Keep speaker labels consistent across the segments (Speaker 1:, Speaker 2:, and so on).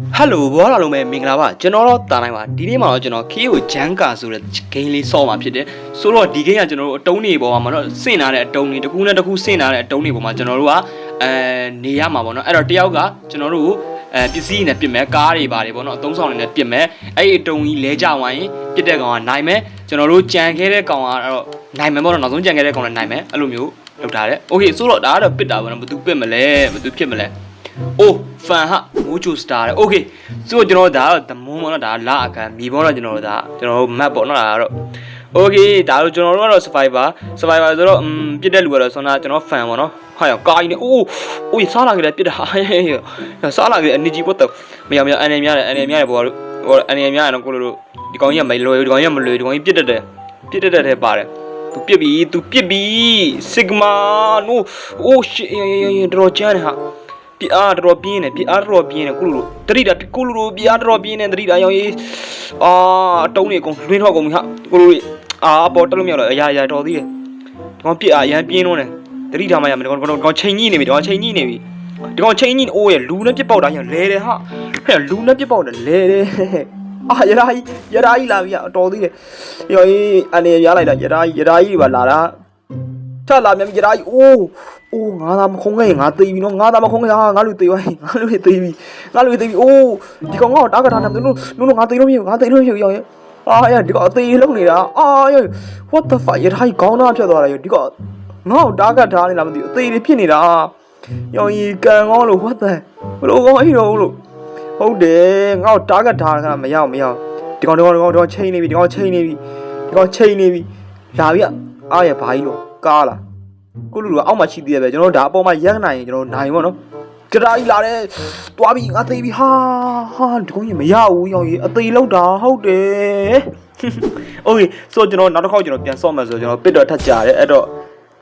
Speaker 1: ဟယ်လိုဘောလာလုံးပဲမင်္ဂလာပါကျွန်တော်တော့တာနိုင်ပါဒီနေ့မှာတော့ကျွန်တော် KO Janka ဆိုတဲ့ game လေးဆော့မှာဖြစ်တယ်ဆိုတော့ဒီ game ကကျွန်တော်တို့အတုံးတွေပေါ်မှာတော့စင့်လာတဲ့အတုံးတွေတစ်ခုနဲ့တစ်ခုစင့်လာတဲ့အတုံးတွေပေါ်မှာကျွန်တော်တို့ကအဲနေရမှာပေါ့နော်အဲ့တော့တယောက်ကကျွန်တော်တို့ကိုအဲပစ္စည်းနဲ့ပြစ်မယ်ကားတွေပါတယ်ပေါ့နော်အသုံးဆောင်တွေနဲ့ပြစ်မယ်အဲ့ဒီအတုံးကြီးလဲကြဝိုင်းပြစ်တဲ့ကောင်ကနိုင်မယ်ကျွန်တော်တို့ကြံခဲ့တဲ့ကောင်ကတော့နိုင်မယ်ပေါ့နော်နောက်ဆုံးကြံခဲ့တဲ့ကောင်လည်းနိုင်မယ်အဲ့လိုမျိုးလုပ်ထားတယ်โอเคဆိုတော့ဒါကတော့ပစ်တာပေါ့နော်ဘယ်သူပစ်မလဲဘယ်သူဖြစ်မလဲ အိုး ဖန်ဟမိုးချိုစတာတဲ့ okay ဆိုတော့ကျွန်တော်ဒါတော့တမွန်းပေါ့နော်ဒါလာအကန်မြေပေါ့နော်ကျွန်တော်တို့ဒါကျွန်တော်တို့ map ပေါ့နော်ဒါကတော့ okay ဒါတော့ကျွန်တော်တို့ကတော့ survivor survivor ဆိုတော့음ပြစ်တဲ့လူကတော့ဆွမ်းသားကျွန်တော် fan ပေါ့နော်ဟာရောကာကြီးနဲ့အိုးအိုးစားလာကြတယ်ပြစ်တာဟာရောစားလာကြတယ် energy ပေါ့တော့မရောမရောအန်နေများတယ်အန်နေများတယ်ပေါ့တို့ဟိုအနေအများရတော့ကိုလိုလိုဒီကောင်ကြီးကမလွယ်ဒီကောင်ကြီးကမလွယ်ဒီကောင်ကြီးပြစ်တက်တယ်ပြစ်တက်တဲ့ထဲပါတယ်သူပြစ်ပြီသူပြစ်ပြီ sigma no oh shit တော်တော်ကြမ်းတယ်ဟာ ပြအားတော်တော်ပြင်းနေပြအားတော်တော်ပြင်းနေကုလူလိုတတိတာကုလူလိုပြအားတော်တော်ပြင်းနေတတိတာရောင်ကြီးအာအတုံးနေကုန်လွင်းထွက်ကုန်ပြီဟာကုလူလေးအာပေါ်တက်လို့မရတော့အရာရာတော်သေးတယ်ဒီကောင်ပြအားရမ်းပြင်းလုံးနေတတိတာမှရမယ်ဒီကောင်ဒီကောင်ချိန်ကြီးနေပြီဒီကောင်ချိန်ကြီးနေပြီဒီကောင်ချိန်ကြီးအိုးရလူနဲ့ပြစ်ပေါက်တာရလဲတယ်ဟာဟဲ့လူနဲ့ပြစ်ပေါက်တယ်လဲတယ်အာရရာကြီးရရာကြီးလာပြီတော်သေးတယ်ရောင်ကြီးအနေရလိုက်တာရရာကြီးရရာကြီးပါလာတာ ထလာမြန်ကြရာကြီးအိုးအိုးငါသာမခုံးခဲ့ရင်ငါသိပြီနော်ငါသာမခုံးခဲ့ဟာငါလူသိသွားရင်ငါလူသိပြီငါလူသိပြီအိုးဒီကောင်ငါ့ကိုတားကထားနေတယ်လို့လို့ငါသိလို့မရငါသိလို့မရရောင်ရဲ့အာရဒီကောင်အသေးလုံးနေတာအာရ what the fuck ရထားကြီးကောင်းသားဖြစ်သွားတာရဒီကောင်ငါ့ကိုတားကထားနေလားမသိဘူးအသေးလေးဖြစ်နေတာရောင်ကြီးကန်ကောင်းလို့ what the ဘလို့ကောင်းကြီးတော့လို့ဟုတ်တယ်ငါ့ကိုတားကထားတာမရအောင်မရအောင်ဒီကောင်ဒီကောင်ဒီကောင်ဒီကောင်ချိန်နေပြီဒီကောင်ချိန်နေပြီဒီကောင်ချိန်နေပြီလာပြီ အားရဘာကြီးလို့ကားလား ကိုလူလူကအောက်မှာရှိသေးတယ်ပဲကျွန်တော်တို့ဒါအပေါ်မှာရက်နိုင်ရင်ကျွန်တော်တို့နိုင်ပေါ့နော်ကြရာကြီးလာတယ်တွားပြီငါသိပြီဟာဟာဒီကောင်ကြီးမရဘူးရောင်ကြီးအသေးလောက်တာဟုတ်တယ်โอเคဆိုကျွန်တော်နောက်တစ်ခေါက်ကျွန်တော်ပြန်ဆော့မယ်ဆိုကျွန်တော်ပစ်တော့ထပ်ကြတယ်အဲ့တော့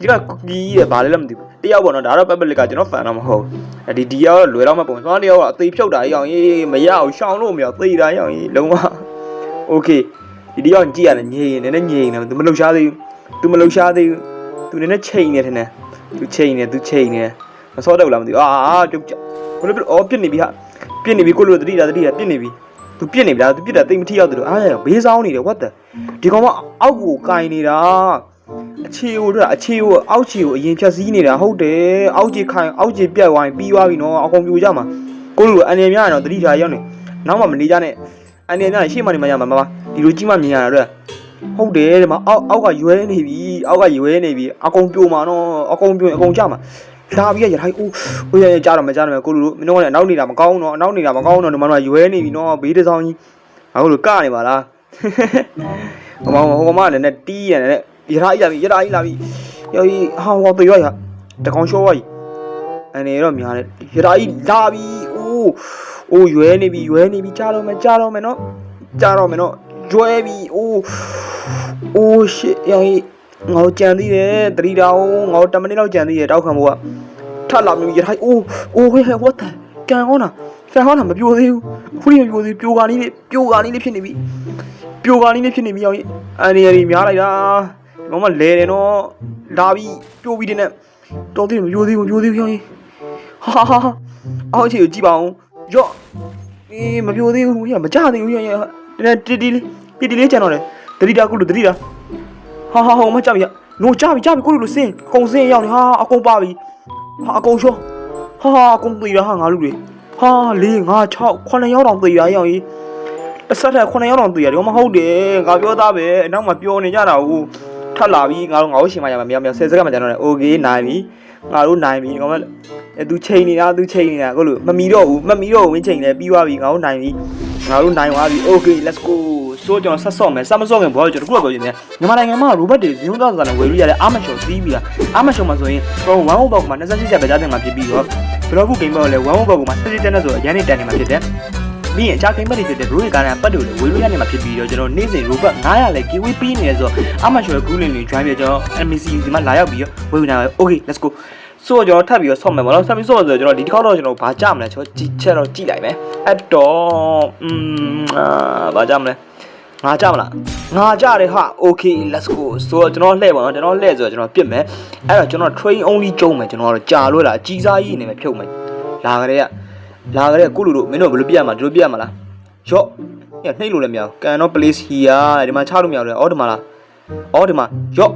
Speaker 1: ဒီကကူကီးရဘာလဲလည်းမသိဘူးတယောက်ပေါ့နော်ဒါတော့ public ကကျွန်တော်ဖန်တော့မဟုတ်ဘူးဒီဒီရောက်လွယ်တော့မပုံသွားတယောက်ကအသေးဖြုတ်တာရောင်ကြီးမရဘူးရှောင်းလို့မရသေတာရောင်ကြီးလုံးဝโอเคဒီတယောက်ကြည့်ရတယ်ညင်နေနေညင်နေသူမလှုပ်ရှားသေးဘူး သူမလှုပ်ရှားသေးဘူးသူနည်းနည်းချိန်နေတယ်နဲ့သူချိန်နေသူချိန်နေမစောတော့လားမသိဘူးအာအာကျုပ်ဘယ်လိုအော်ပြစ်နေပြီဟာပြစ်နေပြီကိုလိုတတိတာတတိတာပြစ်နေပြီသူပြစ်နေပြီလားသူပြစ်တာတိတ်မထိရောက်တယ်လို့အားရဘေးဆောင်နေတယ် what the ဒီကောင်မအောက်ကိုကင်နေတာအခြေကိုတော့အခြေကိုအောက်ခြေကိုအရင်ဖြတ်စည်းနေတာဟုတ်တယ်အောက်ခြေခိုင်အောက်ခြေပြတ်သွားရင်ပြီးသွားပြီနော်အကုန်ပြိုကြမှာကိုလိုအနေများရင်တော့တတိတာရောက်နေနောက်မှမနေကြနဲ့အနေများရင်ရှေ့မှနေမှရမှာမမဒီလိုကြီးမှမြင်ရတာတော့ ဟုတ်တယ်ဒီမှာအောက်အောက်ကရွဲနေပြီအောက်ကရွဲနေပြီအကုန်ပြိုမှာနော်အကုန်ပြိုအကုန်ကြမှာလာပြီးရထိုင်အိုးဟိုရရကြားတော့မကြားတော့မယ်ကိုလူတို့မင်းတို့ကလည်းအနောက်နေတာမကောင်းတော့အနောက်နေတာမကောင်းတော့ဒီမှာတော့ရွဲနေပြီနော်ဘေးတစ်ဆောင်ကြီးအခုလိုကနေပါလားဟိုမှာဟိုမှာလည်းနဲ့တီးရတယ်ရထားကြီးလာပြီရထားကြီးလာပြီယောကြီးဟာဟောတွေ့ရရတကောင်ရှောသွားကြီးအနေတော့များတယ်ရထားကြီးလာပြီအိုးအိုးရွဲနေပြီရွဲနေပြီကြားတော့မယ်ကြားတော့မယ်နော်ကြားတော့မယ်နော် ကျွဲပြီအိုးအိုးရှစ်ရောင်ကြီးငေါကြံသေးတယ်တတိတောင်ငေါ10မိနစ်လောက်ကြံသေးတယ်တောက်ခံဖို့ကထပ်လာမျိုးရထိုင်အိုးအိုးဟဲ့ဟဲ့ what the ကန်ဟောနာကန်ဟောနာမပြိုသေးဘူးအခုထိမပြိုသေးပြိုကာနီးလေးပြိုကာနီးလေးဖြစ်နေပြီပြိုကာနီးလေးဖြစ်နေပြီရောင်ကြီးအန်ရီရီများလိုက်တာဒီကောင်မလဲတယ်နော်လာပြီပြိုပြီးတဲ့နဲ့တော်သေးမပြိုသေးဘူးပြိုသေးဘူးရောင်ကြီးဟာဟာဟာအောက်အခြေကိုကြည့်ပါအောင်ရော့အေးမပြိုသေးဘူးရမကြသေးဘူးရောင်ကြီး တနေ့တီတီလေးတီတီလေးကျန်တော့တယ်တတိတာကုလူတတိတာဟာဟာဟိုမကြောက်ရနိုးကြပြီကြပြီကုလူလူစင်းအကုန်စင်းရောက်နေဟာအကုန်ပါပြီဟာအကုန်ရှောဟာဟာအကုန်သေးတာဟာငါလူတွေဟာ၄၅6 9ရောက်တော့သေးတာရောက်ကြီးတစ်ဆက်ထက်9ရောက်တော့သေးရတယ်မဟုတ်တယ်ငါပြောသားပဲအနောက်မှာပြောနေကြတာဟုတ်ထပ်လာပြီငါတို့ငါတို့ရှင်မရမှာမြောင်မြောင်ဆယ်စက္ကန့်မှကျန်တော့တယ်โอเคနိုင်ပြီငါတို့နိုင်ပြီဒီကောင်မအဲသူချိန်နေတာသူချိန်နေတာကိုလူမမီတော့ဘူးမမီတော့ဘူးဝင်းချိန်နေပြီးသွားပြီငါတို့နိုင်ပြီ ငါတို့နိုင်သွားပြီ okay let's go ဆိုတော့ကျွန်တော်ဆက်ဆော့မယ်ဆက်မဆော့ခင်ဘောကျွန်တော်တို့ကပြောနေတယ်မြန်မာနိုင်ငံမှာ robot တွေဇင်းသားသားနဲ့ဝယ်လို့ရတဲ့အာမရှုံစီးပြီးတာအာမရှုံမှာဆိုရင်ကျွန်တော်1 over မှာ28ချက်ပဲကြားတင်မှာဖြစ်ပြီးတော့ဘလော့ဘူး game ဘောလည်း1 over မှာ30တက်နဲ့ဆိုအရင်နေတန်နေမှာဖြစ်တယ်ပြီးရင်အခြား game တွေဖြစ်တဲ့ bro တွေကနေပတ်တူလေဝယ်လို့ရနေမှာဖြစ်ပြီးတော့ကျွန်တော်နေ့စဉ် robot 900လဲ giveaway ပေးနေတယ်ဆိုတော့အာမရှုံရဲ့ group link တွေ join ပြီးကျွန်တော် MCU ဒီမှာလာရောက်ပြီးတော့ဝယ်ဝင်လာတယ် okay let's go ဆိုတော့ကျွန်တော်ထပ်ပြီးတော့ဆော့မယ်ပေါ့နော်ဆက်ပြီးဆော့မယ်ဆိုတော့ကျွန်တော်ဒီတစ်ခေါက်တော့ကျွန်တော်ဘာကြမလဲကျွန်တော်ကြည့်ချက်တော့ကြည့်လိုက်မယ်အဲ့တော့อืมအာဘာကြမလဲငါကြမလားငါကြတယ်ဟာ okay let's go ဆိုတော့ကျွန်တော်လှည့်ပါတော့ကျွန်တော်လှည့်ဆိုတော့ကျွန်တော်ပြစ်မယ်အဲ့တော့ကျွန်တော် train only ကျုံးမယ်ကျွန်တော်ကတော့ကြာလို့လားအကြီးစားကြီးနေမယ်ဖြုတ်မယ်လာကြတဲ့ကလာကြတဲ့ကိုလူတို့မင်းတို့ဘယ်လိုပြရမှာဒီလိုပြရမှာလားရော့ညနှိပ်လို့လည်းမရဘူးကန်တော့ place here ဒီမှာချလို့မရဘူးလေအော်ဒီမှာလားအော်ဒီမှာရော့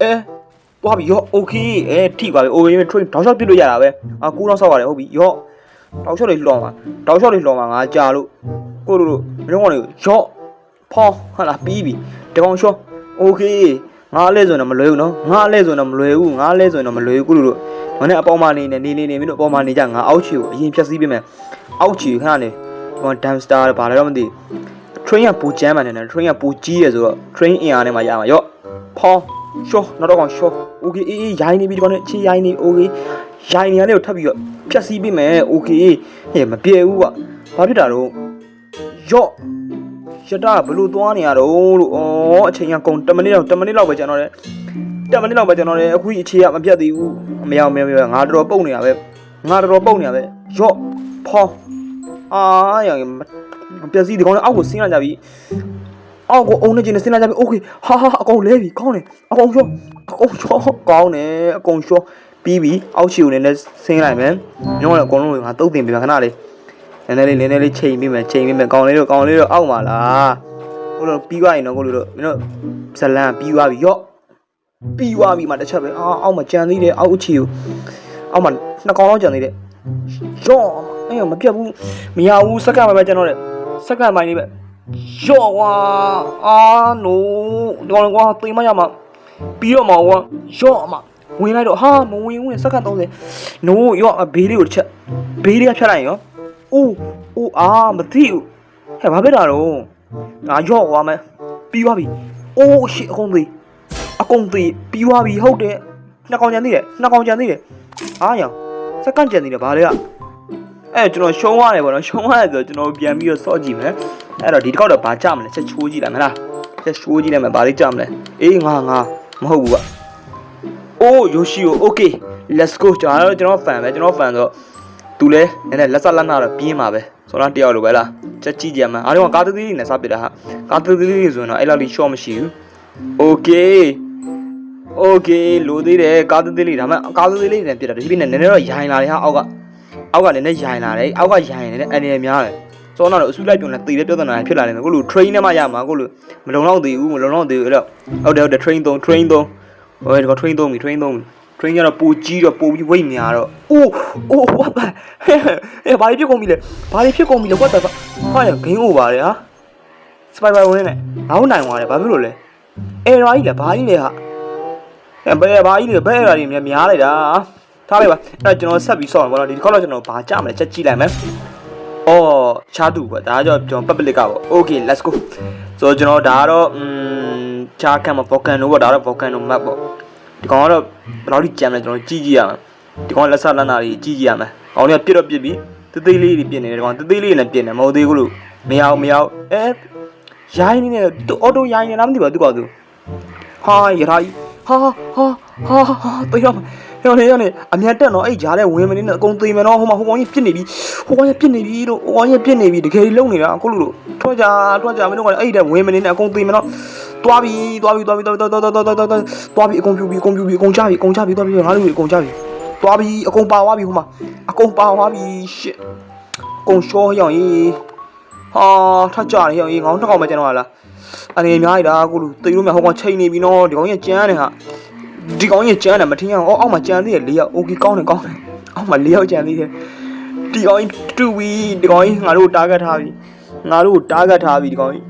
Speaker 1: အဲ ပွားပြီရော့ okay အဲထိပါပြီ okay train တောက်လျှောက်ပြစ်လို့ရတာပဲအာကူတော့ဆောက်ရတယ်ဟုတ်ပြီရော့တောက်လျှောက်တွေလှော်မှာတောက်လျှောက်တွေလှော်မှာငါကြာလို့ကိုလူတို့မင်းတို့ကနေရော့ဖောင်းဟာလာပြီးပြီတကောင်ရှော့ okay ငါလဲဆိုရင်တော့မလွယ်ဘူးနော်ငါလဲဆိုရင်တော့မလွယ်ဘူးငါလဲဆိုရင်တော့မလွယ်ဘူးကိုလူတို့မနေ့အပေါ်မှာနေနေနေနေနေမင်းတို့အပေါ်မှာနေကြငါအောက်ချီကိုအရင်ဖြတ်စည်းပေးမယ်အောက်ချီခဏနေဟိုဒမ်စတာဘာလဲတော့မသိ train ကပူကျမ်းမှန်နေတယ် train ကပူကြီးရဆိုတော့ train အင်အားနဲ့မှရမှာရော့ဖောင်း ရှော့နောက်တော့ကောင်ရှော့ okay အေးအေးရိုင်းနေပြီဒီကောင်နဲ့ချီရိုင်းနေ okay ရိုင်းနေရလေးကိုထပ်ပြီးတော့ဖြတ်စည်းပေးမယ် okay ဟဲ့မပြေဘူးကွာဘာဖြစ်တာတော့ရော့ရတဘယ်လို့သွားနေရတော့လို့ဩအချိန်ကကုန်10မိနစ်လောက်10မိနစ်လောက်ပဲကျွန်တော်လည်း10မိနစ်လောက်ပဲကျွန်တော်လည်းအခုအခြေကမပြတ်သေးဘူးမရအောင်မရအောင်ငါတော်တော်ပုတ်နေတာပဲငါတော်တော်ပုတ်နေတာပဲရော့ဖောအာရရပြက်စီဒီကောင်လည်းအောက်ကိုဆင်းလာကြပြီ အောက်ကိုအုံနေချင်းဆင်းလာကြပြီโอเคဟာဟာအကောင်လဲပြီကောင်းတယ်အကောင်ရှော့အကောင်ရှော့ကောင်းတယ်အကောင်ရှော့ပြီးပြီအောက်ချီကိုလည်းဆင်းလိုက်မယ်ညောင်းလည်းအကောင်လုံးငါတုတ်တင်ပြီခဏလေး နည်းနည်းလေးနည်းနည်းလေးချိန်ပြီးမယ်ချိန်ပြီးမယ်ကောင်းလေးတို့ကောင်းလေးတို့အောက်မှာလားကိုလိုပြီးသွားရင်တော့ကိုလိုတို့မင်းတို့ဇလန်ပြီးသွားပြီရော့ပြီးသွားပြီမှတစ်ချက်ပဲအာအောက်မှာကြံသေးတယ်အောက်အခြေကိုအောက်မှာနှစ်ကောင်လောက်ကြံသေးတယ်ရော့အဲ့မပြတ်ဘူးမရဘူးစက္ကန့်ပဲပဲကျွန်တော်တဲ့စက္ကန့်ပိုင်းလေးပဲ ရော့ဝါအာနိုဒီကောင်ကွာသိမရမှာပြီးတော့မှာကွာရော့အမဝင်လိုက်တော့ဟာမဝင်ဘူးစက္ကန့်30နိုးရော့ဘေးလေးကိုတစ်ချက်ဘေးလေးကဖြတ်လိုက်ရောအိုးအိုးအာမသိဘူးဟဲ့ဘာဖြစ်တာတော့ငါရော့သွားမယ်ပြီးသွားပြီအိုးရှစ်အကုန်သေးအကုန်သေးပြီးသွားပြီဟုတ်တယ်နှစ်ကောင်ကြံသေးတယ်နှစ်ကောင်ကြံသေးတယ်အားရစက္ကန့်ကြံသေးတယ်ဘာလဲကအဲ့ကျွန်တော်ရှုံးရတယ်ဗောနော်ရှုံးရတယ်ဆိုတော့ကျွန်တော်ပြန်ပြီးတော့စော့ကြည့်မယ် အဲ့တော့ဒီတစ်ခေါက်တော့ဘာကြမလဲချက်ချိုးကြည့်လိုက်မလားချက်ချိုးကြည့်လိုက်မယ်ဘာလေးကြမလဲအေးငါငါမဟုတ်ဘူးကအိုးယိုရှိယိုโอเค let's go ကျွန်တော်ကျွန်တော် fan ပဲကျွန်တော် fan ဆိုတော့ သူလဲနည်းနည်းလက်ဆက်လက်နာတော့ပြင်းပါပဲဆိုတော့တယောက်လိုပဲလားချက်ကြည့်ကြမှာအားလုံးကကားသေးသေးနဲ့စပစ်တာဟာကားသေးသေးလေးဆိုရင်တော့အဲ့လောက်လေး short မရှိဘူး okay okay လိုသေးတယ်ကားသေးသေးလေးဒါမှကားသေးသေးလေးနဲ့ပြစ်တာဒီပြင်းနဲ့နည်းနည်းတော့ရိုင်လာတယ်ဟာအောက်ကအောက်ကလည်းနည်းရိုင်လာတယ်အောက်ကရိုင်နေတယ်အနေနဲ့များတယ် ဆိုတော့တော့အဆူလိုက်ပြုံနဲ့တေတဲ့ပြဿနာဖြစ်လာတယ်ကိုလူ train နဲ့မှရမှာကိုလူမလုံလောက်သေးဘူးမလုံလောက်သေးဘူးအဲ့တော့ဟုတ်တယ်ဟုတ်တယ် train 3 train 3ဟိုဒီက train 3ပြီ train 3ပြီ train ကျတော့ပူကြီးတော့ပူပြီး weight များတော့အိုးအိုး what the ဟဲ့ဘာဖြစ်ကုန်ပြီလဲဘာဖြစ်ကုန်ပြီလဲ what the ဟာရ game over လေဟာ spider ဝင်နေငောင်းနိုင်သွားတယ်ဘာဖြစ်လို့လဲ error ကြီးလဲဘာကြီးလဲဟာအဲဘယ်ဘာကြီးလဲဘယ် error ကြီးများများလိုက်တာထားလိုက်ပါအဲ့ကျွန်တော်ဆက်ပြီးဆော့မှာပေါ့နော်ဒီခေါက်တော့ကျွန်တော်ဘာကြမလဲချက်ကြည့်လိုက်မယ် အော်ချားတူပေါ့ဒါကြောင့်ကျွန်တော် public ကပေါ့ okay let's go ဆိုတော့ကျွန်တော်ဒါကတော့อืมချားခံမှာ volcano ပေါ့ဒါတော့ volcano map ပေါ့ဒီကောင်ကတော့ဘယ်လောက်ထိကြမ်းလဲကျွန်တော်ကြည့်ကြည့်ရမယ်ဒီကောင်လက်ဆက်လက်နာတွေကြည့်ကြည့်ရမယ်ကောင်တွေကပြစ်တော့ပြစ်ပြီးတသေးလေးတွေပြစ်နေတယ်ဒီကောင်တသေးလေးနဲ့ပြစ်နေမဟုတ်သေးဘူးလို့မရအောင်မရအောင်အဲရိုင်းနေတယ်သူအော်တိုရိုင်းနေလားမသိပါဘူးသူကောင်သူဟာရထားကြီးဟာဟာဟာဟာတေးရ မယ်ဟိုနေရနေအမြတ်တက်တော့အဲ့ဂျားတဲ့ဝင်မနေနဲ့အကုန်သေးမယ်နော်ဟိုမှာဟိုကောင်ကြီးပြစ်နေပြီဟိုကောင်ကြီးပြစ်နေပြီလို့ဟိုကောင်ကြီးပြစ်နေပြီတကယ်ကြီးလုံနေတာအခုလို့ထွက်ကြထွက်ကြမင်းတို့ကအဲ့တဲ့ဝင်မနေနဲ့အကုန်သေးမယ်နော်သွားပြီသွားပြီသွားပြီသွားပြီသွားသွားသွားသွားသွားသွားပြီအကုန်ပြူပြီအကုန်ပြူပြီအကုန်ကြပြီအကုန်ကြပြီသွားပြီငါတို့အကုန်ကြပြီသွားပြီအကုန်ပါသွားပြီဟိုမှာအကုန်ပါသွားပြီ shit အကုန်ရှောရောင်ကြီးဟာထကြတယ်ရောင်ကြီးငေါင်းတစ်ကောင်ပဲကျွန်တော်ကလားအနေအများကြီးဒါကိုလူတေးလို့မြဟိုကောင်ချိန်နေပြီနော်ဒီကောင်ကြီးကျန်းတယ်ဟာ ဒီကောင်ကြီးကြမ်းတယ်မထင်အောင်အောက်အောက်မှာကြမ်းသေးတယ်၄ယောက် okay ကောင်းတယ်ကောင်းတယ်အောက်မှာ၄ယောက်ကြမ်းသေးတယ်ဒီကောင်ကြီးတူပြီးဒီကောင်ကြီးငါတို့တာဂက်ထားပြီငါတို့တာဂက်ထားပြီဒီကောင်ကြီး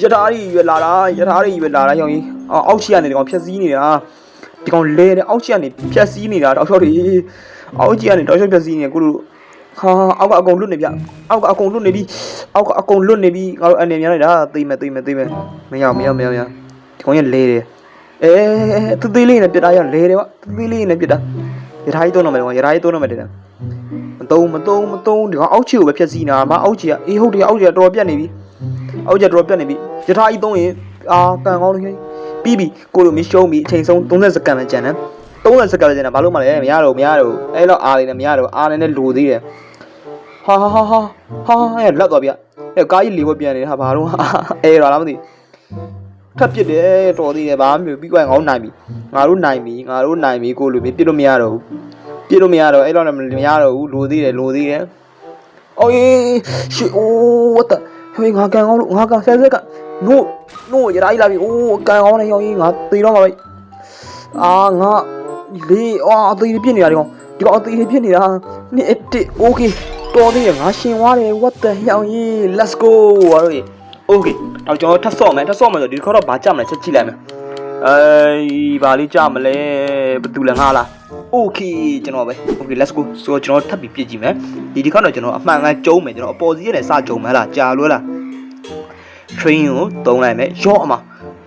Speaker 1: ယထာရီရွယ်လာတာယထာရီရွယ်လာတာရောင်ကြီးအောက်ချီကနေဒီကောင်ဖြက်စီးနေတာဒီကောင်လဲတယ်အောက်ချီကနေဖြက်စီးနေတာတောက်လျှောက်တွေအောက်ချီကနေတောက်လျှောက်ဖြက်စီးနေကိုတို့ဟာအောက်ကအကုန်လွတ်နေပြအောက်ကအကုန်လွတ်နေပြီအောက်ကအကုန်လွတ်နေပြီငါတို့အနေများနေတာသိမဲ့သိမဲ့သိမဲ့မရမရမရမရဒီကောင်ကြီးလဲတယ် အဲသသေးလေးနဲ့ပြစ်တာရလဲတယ်ဗျသသေးလေးနဲ့ပြစ်တာရထားကြီးသုံးတော့မယ်ကောင်ရထားကြီးသုံးတော့မယ်တဲ့မသုံးမသုံးမသုံးဒီကောင်အောက်ချီကိုပဲဖြက်စီးနေတာမအောက်ချီကအေးဟုတ်တယ်အောက်ချီကတော်တော်ပြတ်နေပြီအောက်ကျတော့ပြတ်နေပြီယထာကြီးသုံးရင်အာကန်ကောင်းလို့ဟဲ့ပြီးပြီကိုလိုမရှုံးပြီအချိန်ဆုံး30စက္ကန့်ပဲကျန်တယ်30စက္ကန့်ပဲကျန်တယ်ဘာလို့မလဲမရတော့မရတော့အဲ့တော့အားလေးနဲ့မရတော့အားလေးနဲ့လိုသေးတယ်ဟာဟာဟာဟာဟာအဲ့လက်သွားပြအဲ့ကားကြီးလေးဝက်ပြန်နေတာဘာလို့အဲ့ရလားမသိ ထပ်ပစ်တယ်တော်သေးတယ်ဘာမှမပြီးကွာငါတို့နိုင်ပြီငါတို့နိုင်ပြီငါတို့နိုင်ပြီကိုလူမျိုးပစ်လို့မရတော့ဘူးပစ်လို့မရတော့အဲ့တော့လည်းမရတော့ဘူးလိုသေးတယ်လိုသေးတယ်
Speaker 2: အော်ယေရှီအိုး what the ဟေးငါကန်ကောင်းလို့ငါကန်ဆဲဆဲကနို့နို့ရတိုင်းလာပြီအိုးကန်ကောင်းတယ်ရောင်းကြီးငါသေတော့မှာပဲအာငါလေးအော်အသေးလေးပြစ်နေတာဒီကောင်ဒီကောင်အသေးလေးပြစ်နေတာနှစ်တစ် okay တော်သေးတယ်ငါရှင်သွားတယ် what the hell ကြီး let's go ဟာတို့ လို့ okay တော့ကျွန်တော်ထပ်ဆော့မယ်ထပ်ဆော့မယ်ဆိုဒီခေါက်တော့ဘာကြမလဲချက်ကြည့်လိုက်မယ်အေးဘာလေးကြမလဲဘယ်သူလဲငါလား okay ကျွန်တော်ပဲ okay let's go ဆိုတော့ကျွန်တော်ထပ်ပြီးပြည့်ကြည့်မယ်ဒီဒီခေါက်တော့ကျွန်တော်အမှန်ကန်ကျုံးမယ်ကျွန်တော်အပေါ်စီးရတဲ့စကျုံမယ်လားကြာလွဲလား train ကိုတုံးလိုက်မယ်ရော့အမ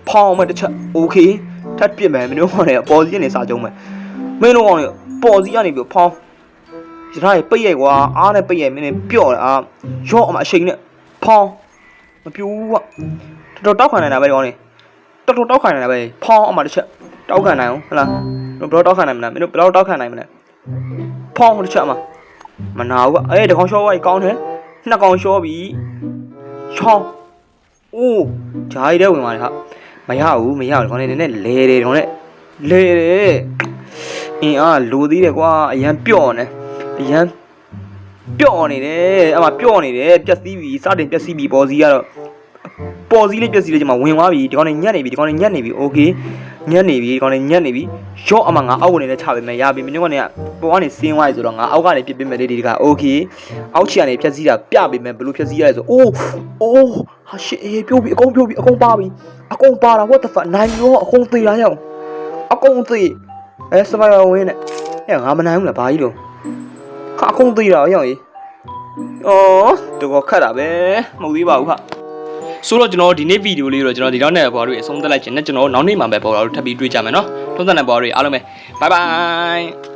Speaker 2: ဖောင်းမယ်တစ်ချက် okay ထပ်ပြစ်မယ်မင်းတို့ကောင်လည်းအပေါ်စီးရနေစကျုံမယ်မင်းတို့ကောင်လည်းပေါ်စီးရနေပြီးဖောင်းရထားရေပိတ်ရိုက်ကွာအားနဲ့ပိတ်ရိုက်မင်းနဲ့ပြော့တယ်အာရော့အမအချိန်နဲ့ဖောင်း မပြူးကွာတော်တော်တောက်ခံနိုင်တာပဲဒီကောင်လေးတော်တော်တောက်ခံနိုင်တာပဲဖောင်းအမတစ်ချက်တောက်ခံနိုင်အောင်ဟလားဘယ်တော့တောက်ခံနိုင်မလဲမင်းတို့ဘယ်တော့တောက်ခံနိုင်မလဲဖောင်းတစ်ချက်အမမနာဘူးကအေးတကောင်ရှော့ဝိုက်ကောင်းတယ်နှစ်ကောင်ရှော့ပြီချောင်းအိုးဂျာရီတဲ့ဝင်သွားတယ်ဟာမရဘူးမရဘူးခေါင်းလေးနည်းနည်းလဲတယ်ခေါင်းလေးလဲတယ်အင်းအားလိုသေးတယ်ကွာအရန်ပြော့နေအရန် ပြော့နေတယ်အမပြော့နေတယ်ပြက်စီးပြီစတင်ပြက်စီးပြီပေါ်စီကတော့ပေါ်စီလေးပြက်စီးလေးကျမဝင်သွားပြီဒီကောင်လေးညက်နေပြီဒီကောင်လေးညက်နေပြီโอเคညက်နေပြီဒီကောင်လေးညက်နေပြီရော့အမငါအောက်ဝင်နေလဲချပေးမယ်ရပြီမင်းတို့ကနေကပေါ်ကနေစင်းသွားပြီဆိုတော့ငါအောက်ကနေပြစ်ပေးမယ်လေးဒီကโอเคအောက်ချီကနေဖြက်စီးတာပြပေးမယ်ဘယ်လိုဖြက်စီးရလဲဆိုအိုးအိုးဟာရှစ်အေးပြိုးပြီအကုန်ပြိုးပြီအကုန်ပါပြီအကုန်ပါတာ what the fuck နိုင်ရောအကုန်သေးလားရောအကုန်သေးအဲစပိုင်ဝင်းနဲ့အဲငါမနိုင်ဘူးလားဘာကြီးလို့ ဟာအကုန်သေးတာရောကြီးအော်တော့ခတ်တာပဲမဟုတ်သေးပါဘူးခ
Speaker 1: ဆိုတော့ကျွန်တော်ဒီနေ့ဗီဒီယိုလေးတော့ကျွန်တော်ဒီတော့နဲ့ဘော်တို့အဆုံးသတ်လိုက်ခြင်းနဲ့ကျွန်တော်နောက်နေ့မှာပဲဘော်တို့ထပ်ပြီးတွေ့ကြမယ်နော်ထုံးစံတဲ့ဘော်တို့အားလုံးပဲ bye bye